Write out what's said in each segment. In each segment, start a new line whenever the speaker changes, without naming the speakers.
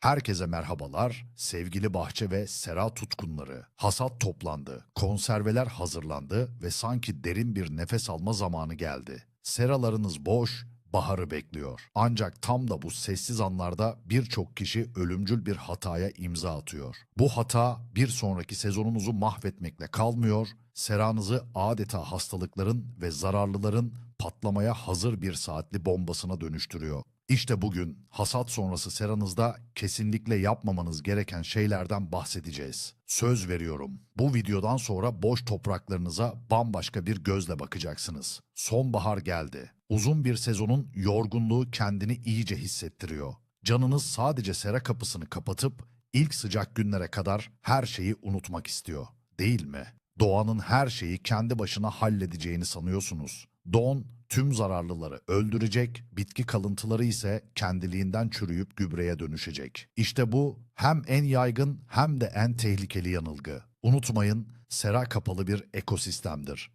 Herkese merhabalar, sevgili bahçe ve sera tutkunları. Hasat toplandı, konserveler hazırlandı ve sanki derin bir nefes alma zamanı geldi. Seralarınız boş, baharı bekliyor. Ancak tam da bu sessiz anlarda birçok kişi ölümcül bir hataya imza atıyor. Bu hata bir sonraki sezonunuzu mahvetmekle kalmıyor, seranızı adeta hastalıkların ve zararlıların patlamaya hazır bir saatli bombasına dönüştürüyor. İşte bugün hasat sonrası seranızda kesinlikle yapmamanız gereken şeylerden bahsedeceğiz. Söz veriyorum. Bu videodan sonra boş topraklarınıza bambaşka bir gözle bakacaksınız. Sonbahar geldi. Uzun bir sezonun yorgunluğu kendini iyice hissettiriyor. Canınız sadece sera kapısını kapatıp ilk sıcak günlere kadar her şeyi unutmak istiyor. Değil mi? Doğanın her şeyi kendi başına halledeceğini sanıyorsunuz. Don tüm zararlıları öldürecek, bitki kalıntıları ise kendiliğinden çürüyüp gübreye dönüşecek. İşte bu hem en yaygın hem de en tehlikeli yanılgı. Unutmayın, sera kapalı bir ekosistemdir.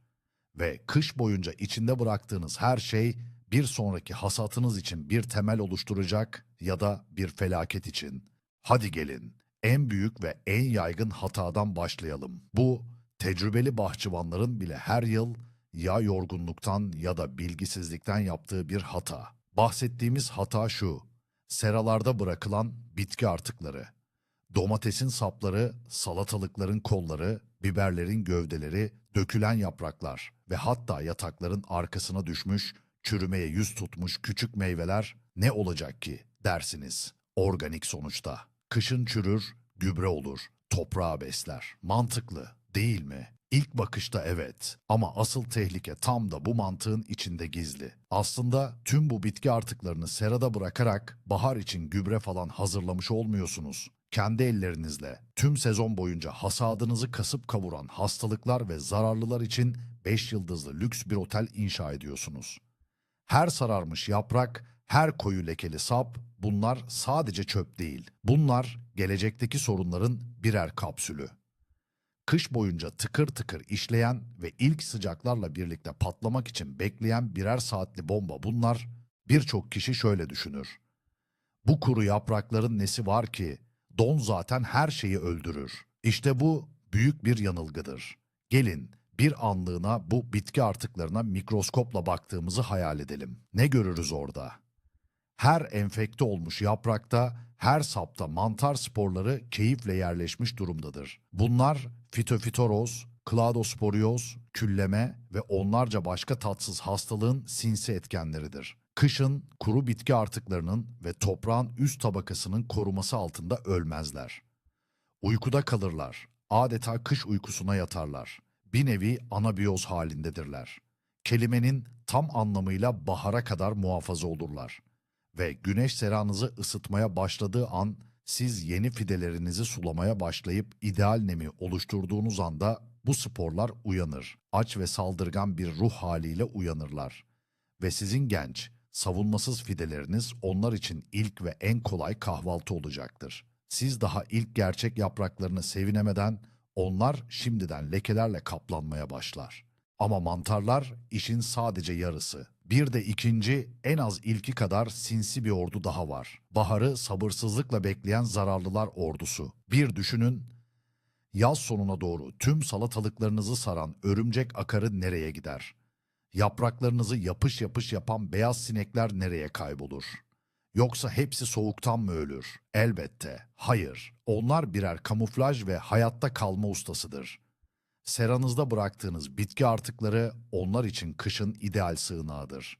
Ve kış boyunca içinde bıraktığınız her şey bir sonraki hasatınız için bir temel oluşturacak ya da bir felaket için. Hadi gelin, en büyük ve en yaygın hatadan başlayalım. Bu, tecrübeli bahçıvanların bile her yıl ya yorgunluktan ya da bilgisizlikten yaptığı bir hata. Bahsettiğimiz hata şu, seralarda bırakılan bitki artıkları. Domatesin sapları, salatalıkların kolları, biberlerin gövdeleri, dökülen yapraklar ve hatta yatakların arkasına düşmüş, çürümeye yüz tutmuş küçük meyveler ne olacak ki dersiniz. Organik sonuçta. Kışın çürür, gübre olur, toprağı besler. Mantıklı değil mi? İlk bakışta evet ama asıl tehlike tam da bu mantığın içinde gizli. Aslında tüm bu bitki artıklarını serada bırakarak bahar için gübre falan hazırlamış olmuyorsunuz. Kendi ellerinizle tüm sezon boyunca hasadınızı kasıp kavuran hastalıklar ve zararlılar için 5 yıldızlı lüks bir otel inşa ediyorsunuz. Her sararmış yaprak, her koyu lekeli sap bunlar sadece çöp değil. Bunlar gelecekteki sorunların birer kapsülü. Kış boyunca tıkır tıkır işleyen ve ilk sıcaklarla birlikte patlamak için bekleyen birer saatli bomba bunlar. Birçok kişi şöyle düşünür. Bu kuru yaprakların nesi var ki don zaten her şeyi öldürür. İşte bu büyük bir yanılgıdır. Gelin bir anlığına bu bitki artıklarına mikroskopla baktığımızı hayal edelim. Ne görürüz orada? Her enfekte olmuş yaprakta, her sapta mantar sporları keyifle yerleşmiş durumdadır. Bunlar fitofitoroz, kladosporioz, külleme ve onlarca başka tatsız hastalığın sinsi etkenleridir. Kışın kuru bitki artıklarının ve toprağın üst tabakasının koruması altında ölmezler. Uykuda kalırlar, adeta kış uykusuna yatarlar. Bir nevi anabiyoz halindedirler. Kelimenin tam anlamıyla bahara kadar muhafaza olurlar ve güneş seranızı ısıtmaya başladığı an siz yeni fidelerinizi sulamaya başlayıp ideal nemi oluşturduğunuz anda bu sporlar uyanır. Aç ve saldırgan bir ruh haliyle uyanırlar. Ve sizin genç, savunmasız fideleriniz onlar için ilk ve en kolay kahvaltı olacaktır. Siz daha ilk gerçek yapraklarını sevinemeden onlar şimdiden lekelerle kaplanmaya başlar. Ama mantarlar işin sadece yarısı. Bir de ikinci, en az ilki kadar sinsi bir ordu daha var. Baharı sabırsızlıkla bekleyen zararlılar ordusu. Bir düşünün, yaz sonuna doğru tüm salatalıklarınızı saran örümcek akarı nereye gider? Yapraklarınızı yapış yapış yapan beyaz sinekler nereye kaybolur? Yoksa hepsi soğuktan mı ölür? Elbette, hayır. Onlar birer kamuflaj ve hayatta kalma ustasıdır. Seranızda bıraktığınız bitki artıkları onlar için kışın ideal sığınağıdır.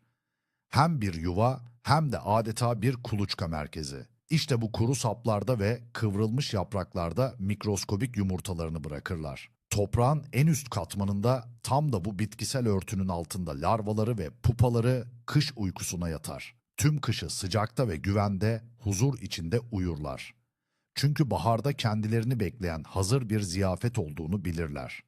Hem bir yuva hem de adeta bir kuluçka merkezi. İşte bu kuru saplarda ve kıvrılmış yapraklarda mikroskobik yumurtalarını bırakırlar. Toprağın en üst katmanında tam da bu bitkisel örtünün altında larvaları ve pupaları kış uykusuna yatar. Tüm kışı sıcakta ve güvende, huzur içinde uyurlar. Çünkü baharda kendilerini bekleyen hazır bir ziyafet olduğunu bilirler.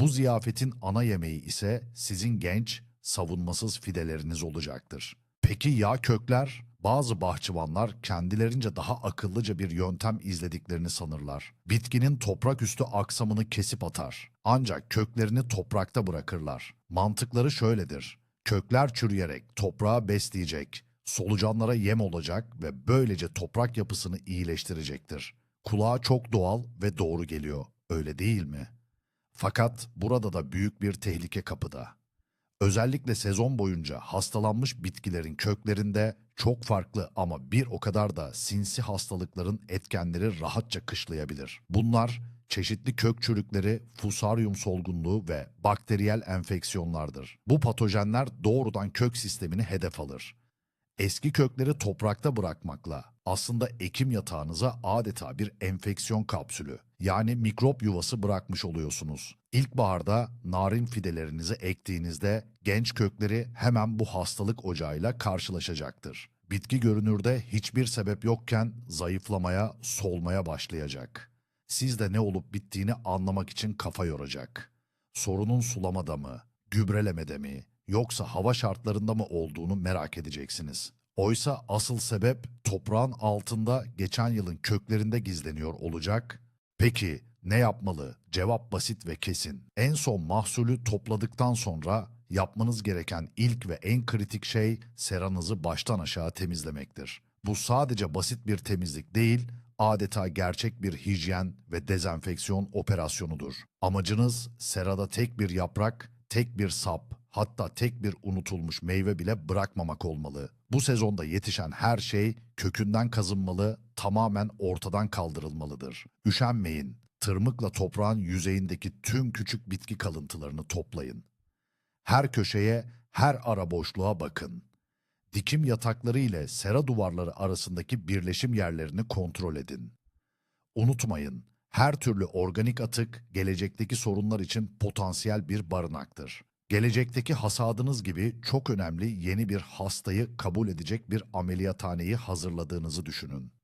Bu ziyafetin ana yemeği ise sizin genç, savunmasız fideleriniz olacaktır. Peki ya kökler? Bazı bahçıvanlar kendilerince daha akıllıca bir yöntem izlediklerini sanırlar. Bitkinin toprak üstü aksamını kesip atar. Ancak köklerini toprakta bırakırlar. Mantıkları şöyledir. Kökler çürüyerek toprağı besleyecek. solucanlara yem olacak ve böylece toprak yapısını iyileştirecektir. Kulağa çok doğal ve doğru geliyor, öyle değil mi? Fakat burada da büyük bir tehlike kapıda. Özellikle sezon boyunca hastalanmış bitkilerin köklerinde çok farklı ama bir o kadar da sinsi hastalıkların etkenleri rahatça kışlayabilir. Bunlar çeşitli kök çürükleri, fusaryum solgunluğu ve bakteriyel enfeksiyonlardır. Bu patojenler doğrudan kök sistemini hedef alır. Eski kökleri toprakta bırakmakla aslında ekim yatağınıza adeta bir enfeksiyon kapsülü yani mikrop yuvası bırakmış oluyorsunuz. İlkbaharda narin fidelerinizi ektiğinizde genç kökleri hemen bu hastalık ocağıyla karşılaşacaktır. Bitki görünürde hiçbir sebep yokken zayıflamaya, solmaya başlayacak. Siz de ne olup bittiğini anlamak için kafa yoracak. Sorunun sulamada mı, gübrelemede mi, yoksa hava şartlarında mı olduğunu merak edeceksiniz. Oysa asıl sebep toprağın altında geçen yılın köklerinde gizleniyor olacak. Peki ne yapmalı? Cevap basit ve kesin. En son mahsulü topladıktan sonra yapmanız gereken ilk ve en kritik şey seranızı baştan aşağı temizlemektir. Bu sadece basit bir temizlik değil, adeta gerçek bir hijyen ve dezenfeksiyon operasyonudur. Amacınız serada tek bir yaprak, tek bir sap, hatta tek bir unutulmuş meyve bile bırakmamak olmalı. Bu sezonda yetişen her şey kökünden kazınmalı, tamamen ortadan kaldırılmalıdır. Üşenmeyin, tırmıkla toprağın yüzeyindeki tüm küçük bitki kalıntılarını toplayın. Her köşeye, her ara boşluğa bakın. Dikim yatakları ile sera duvarları arasındaki birleşim yerlerini kontrol edin. Unutmayın, her türlü organik atık gelecekteki sorunlar için potansiyel bir barınaktır. Gelecekteki hasadınız gibi çok önemli yeni bir hastayı kabul edecek bir ameliyathaneyi hazırladığınızı düşünün.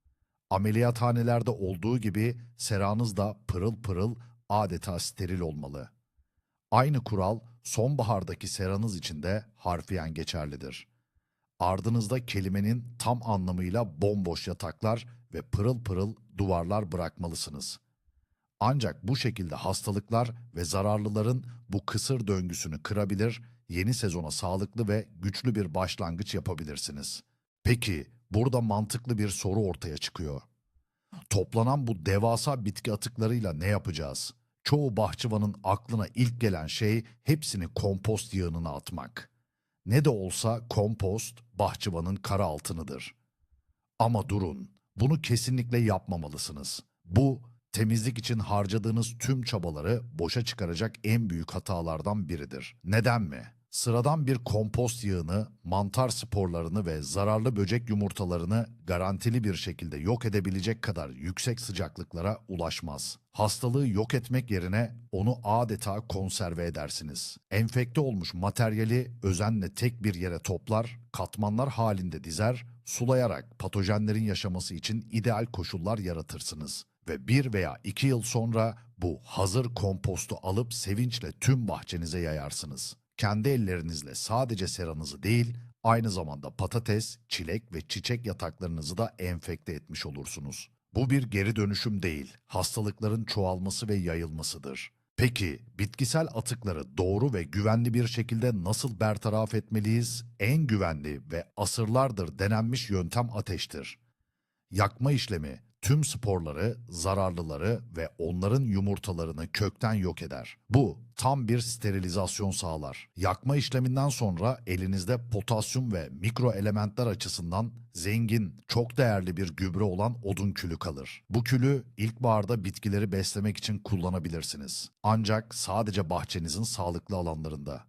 Ameliyathanelerde olduğu gibi seranız da pırıl pırıl adeta steril olmalı. Aynı kural sonbahardaki seranız için de harfiyen geçerlidir. Ardınızda kelimenin tam anlamıyla bomboş yataklar ve pırıl pırıl duvarlar bırakmalısınız. Ancak bu şekilde hastalıklar ve zararlıların bu kısır döngüsünü kırabilir, yeni sezona sağlıklı ve güçlü bir başlangıç yapabilirsiniz. Peki, burada mantıklı bir soru ortaya çıkıyor. Toplanan bu devasa bitki atıklarıyla ne yapacağız? Çoğu bahçıvanın aklına ilk gelen şey hepsini kompost yığınına atmak. Ne de olsa kompost bahçıvanın kara altınıdır. Ama durun, bunu kesinlikle yapmamalısınız. Bu temizlik için harcadığınız tüm çabaları boşa çıkaracak en büyük hatalardan biridir. Neden mi? Sıradan bir kompost yığını, mantar sporlarını ve zararlı böcek yumurtalarını garantili bir şekilde yok edebilecek kadar yüksek sıcaklıklara ulaşmaz. Hastalığı yok etmek yerine onu adeta konserve edersiniz. Enfekte olmuş materyali özenle tek bir yere toplar, katmanlar halinde dizer, sulayarak patojenlerin yaşaması için ideal koşullar yaratırsınız ve bir veya iki yıl sonra bu hazır kompostu alıp sevinçle tüm bahçenize yayarsınız. Kendi ellerinizle sadece seranızı değil, aynı zamanda patates, çilek ve çiçek yataklarınızı da enfekte etmiş olursunuz. Bu bir geri dönüşüm değil, hastalıkların çoğalması ve yayılmasıdır. Peki bitkisel atıkları doğru ve güvenli bir şekilde nasıl bertaraf etmeliyiz? En güvenli ve asırlardır denenmiş yöntem ateştir. Yakma işlemi tüm sporları, zararlıları ve onların yumurtalarını kökten yok eder. Bu tam bir sterilizasyon sağlar. Yakma işleminden sonra elinizde potasyum ve mikro elementler açısından zengin, çok değerli bir gübre olan odun külü kalır. Bu külü ilkbaharda bitkileri beslemek için kullanabilirsiniz. Ancak sadece bahçenizin sağlıklı alanlarında.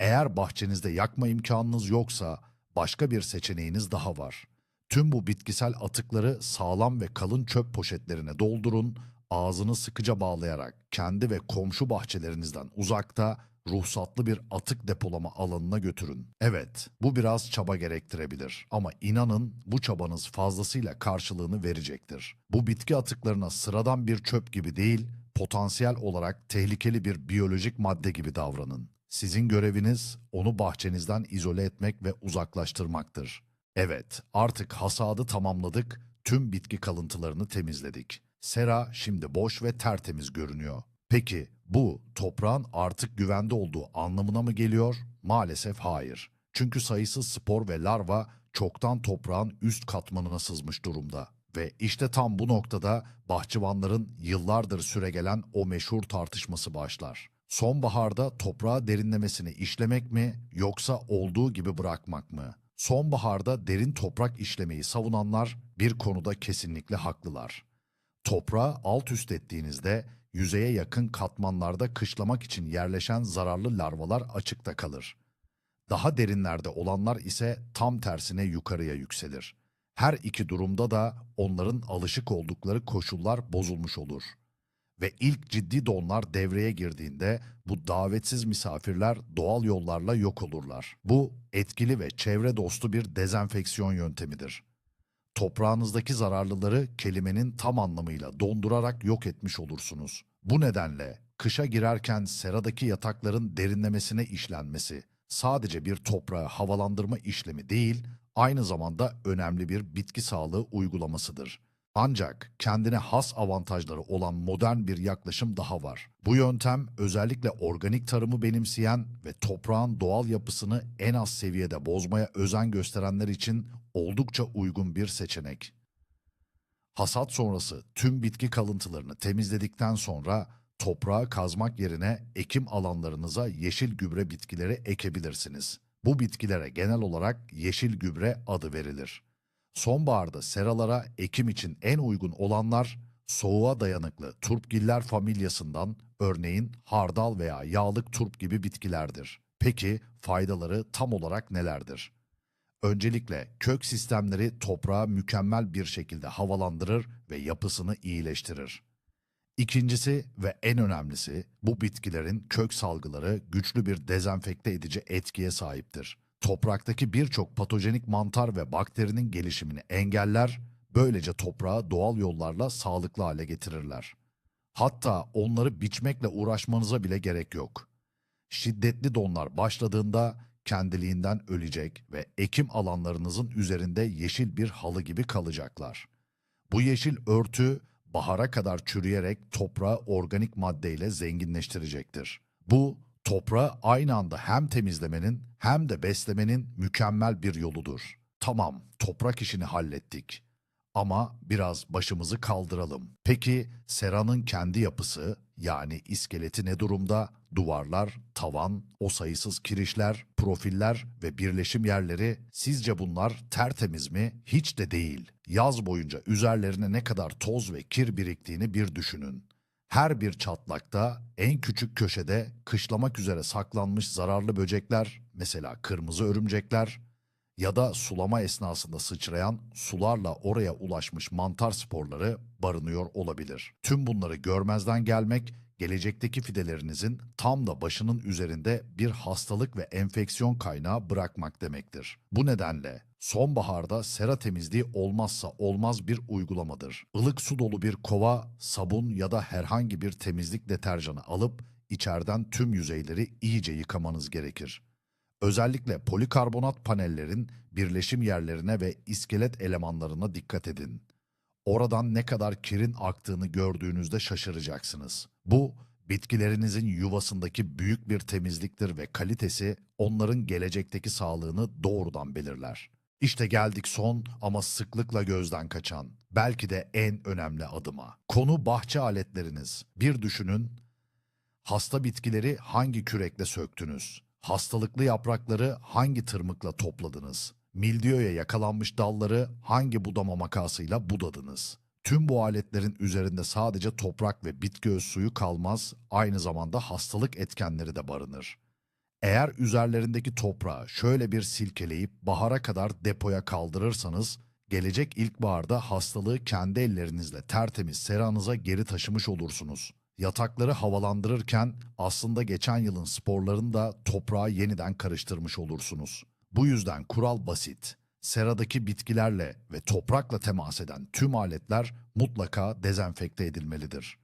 Eğer bahçenizde yakma imkanınız yoksa başka bir seçeneğiniz daha var. Tüm bu bitkisel atıkları sağlam ve kalın çöp poşetlerine doldurun, ağzını sıkıca bağlayarak kendi ve komşu bahçelerinizden uzakta ruhsatlı bir atık depolama alanına götürün. Evet, bu biraz çaba gerektirebilir ama inanın bu çabanız fazlasıyla karşılığını verecektir. Bu bitki atıklarına sıradan bir çöp gibi değil, potansiyel olarak tehlikeli bir biyolojik madde gibi davranın. Sizin göreviniz onu bahçenizden izole etmek ve uzaklaştırmaktır. Evet, artık hasadı tamamladık, tüm bitki kalıntılarını temizledik. Sera şimdi boş ve tertemiz görünüyor. Peki bu toprağın artık güvende olduğu anlamına mı geliyor? Maalesef hayır. Çünkü sayısız spor ve larva çoktan toprağın üst katmanına sızmış durumda. Ve işte tam bu noktada bahçıvanların yıllardır süregelen o meşhur tartışması başlar. Sonbaharda toprağa derinlemesine işlemek mi yoksa olduğu gibi bırakmak mı? Sonbaharda derin toprak işlemeyi savunanlar bir konuda kesinlikle haklılar. Toprağı alt üst ettiğinizde yüzeye yakın katmanlarda kışlamak için yerleşen zararlı larvalar açıkta kalır. Daha derinlerde olanlar ise tam tersine yukarıya yükselir. Her iki durumda da onların alışık oldukları koşullar bozulmuş olur. Ve ilk ciddi donlar devreye girdiğinde bu davetsiz misafirler doğal yollarla yok olurlar. Bu etkili ve çevre dostu bir dezenfeksiyon yöntemidir. Toprağınızdaki zararlıları kelimenin tam anlamıyla dondurarak yok etmiş olursunuz. Bu nedenle kışa girerken seradaki yatakların derinlemesine işlenmesi sadece bir toprağı havalandırma işlemi değil, aynı zamanda önemli bir bitki sağlığı uygulamasıdır. Ancak kendine has avantajları olan modern bir yaklaşım daha var. Bu yöntem özellikle organik tarımı benimseyen ve toprağın doğal yapısını en az seviyede bozmaya özen gösterenler için oldukça uygun bir seçenek. Hasat sonrası tüm bitki kalıntılarını temizledikten sonra toprağı kazmak yerine ekim alanlarınıza yeşil gübre bitkileri ekebilirsiniz. Bu bitkilere genel olarak yeşil gübre adı verilir. Sonbaharda seralara ekim için en uygun olanlar soğuğa dayanıklı turpgiller familyasından örneğin hardal veya yağlık turp gibi bitkilerdir. Peki faydaları tam olarak nelerdir? Öncelikle kök sistemleri toprağı mükemmel bir şekilde havalandırır ve yapısını iyileştirir. İkincisi ve en önemlisi bu bitkilerin kök salgıları güçlü bir dezenfekte edici etkiye sahiptir. Topraktaki birçok patojenik mantar ve bakterinin gelişimini engeller, böylece toprağı doğal yollarla sağlıklı hale getirirler. Hatta onları biçmekle uğraşmanıza bile gerek yok. Şiddetli donlar başladığında kendiliğinden ölecek ve ekim alanlarınızın üzerinde yeşil bir halı gibi kalacaklar. Bu yeşil örtü bahara kadar çürüyerek toprağı organik maddeyle zenginleştirecektir. Bu toprağı aynı anda hem temizlemenin hem de beslemenin mükemmel bir yoludur. Tamam, toprak işini hallettik. Ama biraz başımızı kaldıralım. Peki seranın kendi yapısı yani iskeleti ne durumda? Duvarlar, tavan, o sayısız kirişler, profiller ve birleşim yerleri sizce bunlar tertemiz mi? Hiç de değil. Yaz boyunca üzerlerine ne kadar toz ve kir biriktiğini bir düşünün. Her bir çatlakta, en küçük köşede kışlamak üzere saklanmış zararlı böcekler, mesela kırmızı örümcekler, ya da sulama esnasında sıçrayan sularla oraya ulaşmış mantar sporları barınıyor olabilir. Tüm bunları görmezden gelmek gelecekteki fidelerinizin tam da başının üzerinde bir hastalık ve enfeksiyon kaynağı bırakmak demektir. Bu nedenle sonbaharda sera temizliği olmazsa olmaz bir uygulamadır. Ilık su dolu bir kova, sabun ya da herhangi bir temizlik deterjanı alıp içeriden tüm yüzeyleri iyice yıkamanız gerekir. Özellikle polikarbonat panellerin birleşim yerlerine ve iskelet elemanlarına dikkat edin. Oradan ne kadar kirin aktığını gördüğünüzde şaşıracaksınız. Bu, bitkilerinizin yuvasındaki büyük bir temizliktir ve kalitesi onların gelecekteki sağlığını doğrudan belirler. İşte geldik son ama sıklıkla gözden kaçan, belki de en önemli adıma. Konu bahçe aletleriniz. Bir düşünün, hasta bitkileri hangi kürekle söktünüz? Hastalıklı yaprakları hangi tırmıkla topladınız? Mildiyoya yakalanmış dalları hangi budama makasıyla budadınız? Tüm bu aletlerin üzerinde sadece toprak ve bitki öz suyu kalmaz, aynı zamanda hastalık etkenleri de barınır. Eğer üzerlerindeki toprağı şöyle bir silkeleyip bahara kadar depoya kaldırırsanız, gelecek ilkbaharda hastalığı kendi ellerinizle tertemiz seranıza geri taşımış olursunuz. Yatakları havalandırırken aslında geçen yılın sporlarını da toprağa yeniden karıştırmış olursunuz. Bu yüzden kural basit. Seradaki bitkilerle ve toprakla temas eden tüm aletler mutlaka dezenfekte edilmelidir.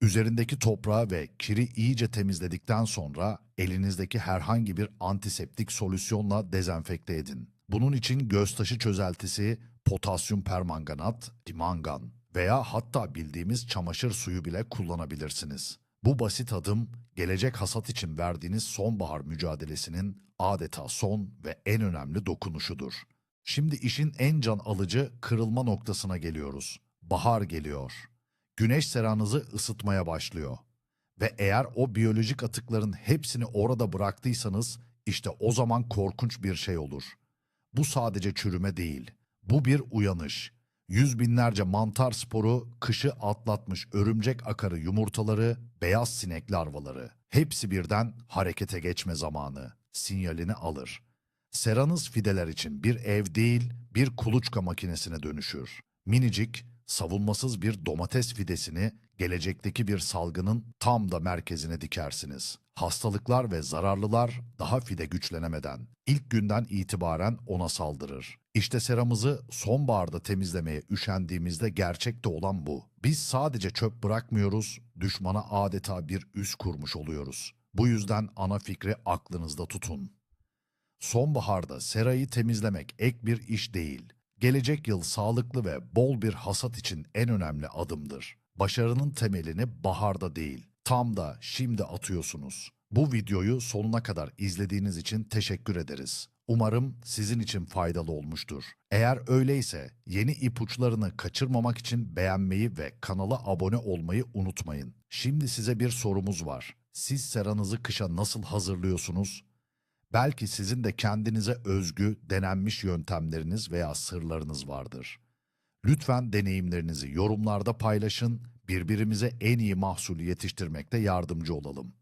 Üzerindeki toprağı ve kiri iyice temizledikten sonra elinizdeki herhangi bir antiseptik solüsyonla dezenfekte edin. Bunun için göztaşı çözeltisi, potasyum permanganat, dimangan veya hatta bildiğimiz çamaşır suyu bile kullanabilirsiniz. Bu basit adım gelecek hasat için verdiğiniz sonbahar mücadelesinin adeta son ve en önemli dokunuşudur. Şimdi işin en can alıcı kırılma noktasına geliyoruz. Bahar geliyor. Güneş seranızı ısıtmaya başlıyor. Ve eğer o biyolojik atıkların hepsini orada bıraktıysanız işte o zaman korkunç bir şey olur. Bu sadece çürüme değil. Bu bir uyanış. Yüz binlerce mantar sporu, kışı atlatmış örümcek akarı yumurtaları, beyaz sinek larvaları. Hepsi birden harekete geçme zamanı. Sinyalini alır. Seranız fideler için bir ev değil, bir kuluçka makinesine dönüşür. Minicik, savunmasız bir domates fidesini gelecekteki bir salgının tam da merkezine dikersiniz. Hastalıklar ve zararlılar daha fide güçlenemeden ilk günden itibaren ona saldırır. İşte seramızı sonbaharda temizlemeye üşendiğimizde gerçekte olan bu. Biz sadece çöp bırakmıyoruz, düşmana adeta bir üs kurmuş oluyoruz. Bu yüzden ana fikri aklınızda tutun. Sonbaharda serayı temizlemek ek bir iş değil. Gelecek yıl sağlıklı ve bol bir hasat için en önemli adımdır. Başarının temelini baharda değil, tam da şimdi atıyorsunuz. Bu videoyu sonuna kadar izlediğiniz için teşekkür ederiz. Umarım sizin için faydalı olmuştur. Eğer öyleyse yeni ipuçlarını kaçırmamak için beğenmeyi ve kanala abone olmayı unutmayın. Şimdi size bir sorumuz var. Siz seranızı kışa nasıl hazırlıyorsunuz? Belki sizin de kendinize özgü, denenmiş yöntemleriniz veya sırlarınız vardır. Lütfen deneyimlerinizi yorumlarda paylaşın, birbirimize en iyi mahsulü yetiştirmekte yardımcı olalım.